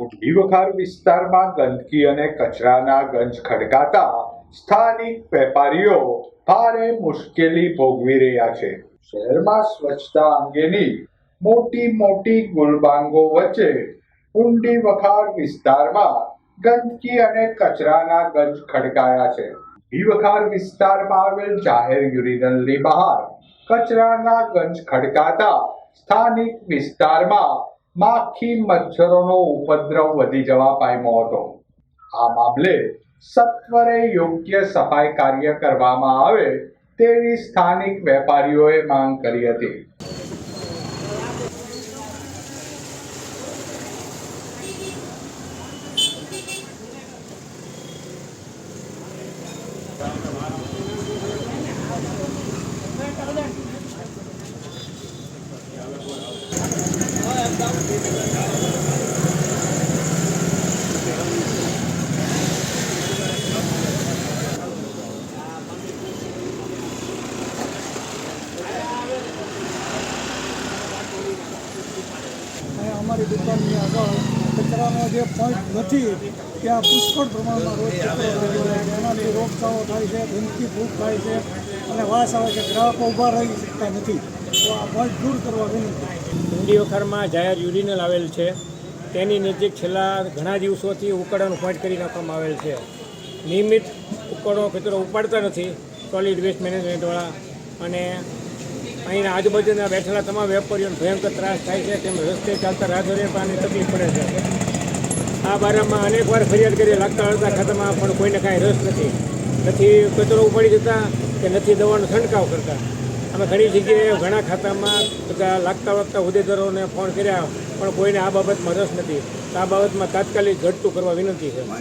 ઊંડી વખાર વિસ્તારમાં ગંદકી અને કચરાના ગંજ ખડકાતા સ્થાનિક વેપારીઓ ભારે મુશ્કેલી ભોગવી રહ્યા છે. શહેરમાં સ્વચ્છતા અંગેની મોટી મોટી ગુલબાંગો વચ્ચે ઊંડી વખાર વિસ્તારમાં ગંદકી અને કચરાના ગંજ ખડકાયા છે. ઊંડી વખાર વિસ્તારમાં આવેલ જાહેર યુરિનલની બહાર કચરાના ગંજ ખડકાતા સ્થાનિક વિસ્તારમાં માખી મચ્છરોનો ઉપદ્રવ વધી જવા પામ્યો હતો. આ મામલે સત્વરે યોગ્ય સફાઈ કાર્ય કરવામાં આવે તેવી સ્થાનિક વેપારીઓએ માંગ કરી હતી. અહીંયા અમારી દુકાનની આગળ કચરાનો જે પોઈન્ટ નથી ત્યાં પુષ્કળ પ્રમાણમાં છે. એનાથી રોગચાળો થાય છે, ધૂમકી ફૂગ થાય છે અને વાસ આવે છે. ગ્રાહકો ઊભા રહી શકતા નથી. તો આ ભય દૂર કરવા વિનંતી. ઊંડી વખારમાં જાહેર યુરિનલ આવેલ છે. તેની નજીક છેલ્લા ઘણા દિવસોથી ઉકળાનું પોઈન્ટ કરી નાખવામાં આવેલ છે. નિયમિત ઉકળો કચરો ઉપાડતા નથી. સોલિડ વેસ્ટ મેનેજમેન્ટવાળા અને અહીંના આજુબાજુના બેઠેલા તમામ વેપારીઓને ભયંકર ત્રાસ થાય છે. તેમ રસ્તે ચાલતા રાહદારીઓ પાણી તકલીફ પડે છે. આ બારામાં અનેક વાર ફરિયાદ કરી, લાગતા અડધા ખાતામાં પણ કોઈને કાંઈ રસ નથી. નથી કચરો ઉપાડી જતા કે નથી દવાનો છંટકાવ કરતા. અમે ઘણી જગ્યાએ ઘણા ખાતામાં બધા લાગતા વાગતા હોદ્દેદારોને ફોન કર્યા, પણ કોઈને આ બાબતમાં રસ નથી. આ બાબતમાં તાત્કાલિક ઘટતું કરવા વિનંતી છે.